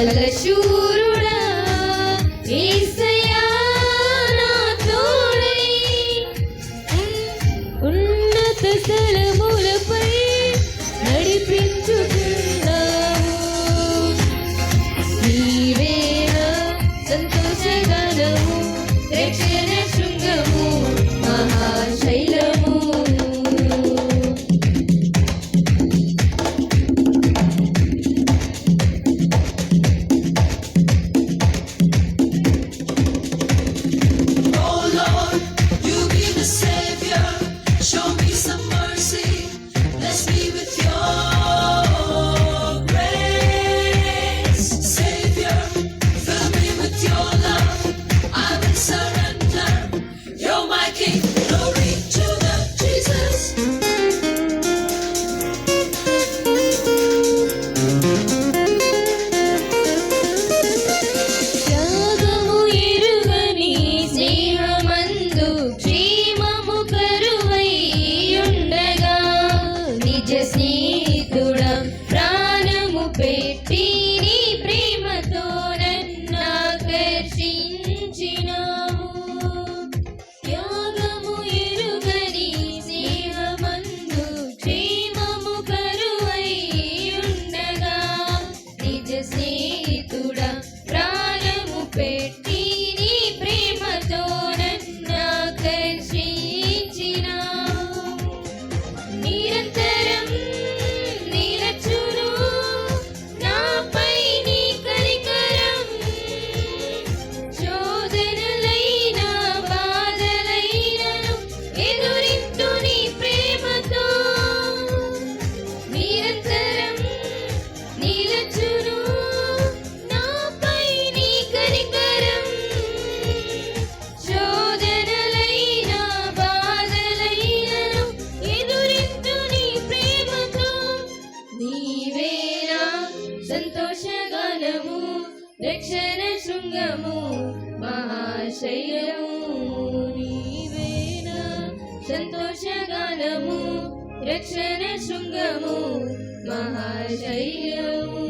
el reshoot. సంతోషగానము రక్షణ శృంగము మహాశైలము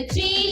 energy.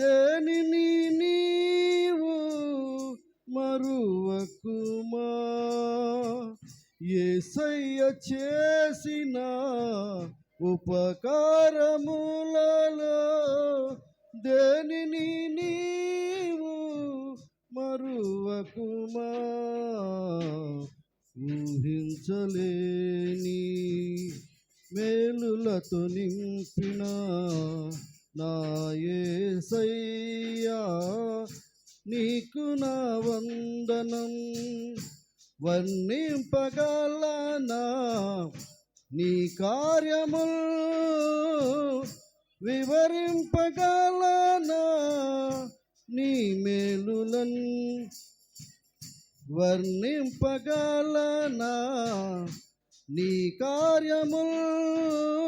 దని నీవు మరువకుమా? ఏసయ్య చేసిన ఉపకారములలో దని నీవు మరువకుమా? ఊహించలేని మేలులతో నింపినా నాయసయ్యా నీకు నా వందనం. వర్ణింపగలనా నీ కార్యము వివరింపగలనా నీ మేలులన్? వర్ణింపగలనా నీ కార్యముల్?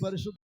para Espírito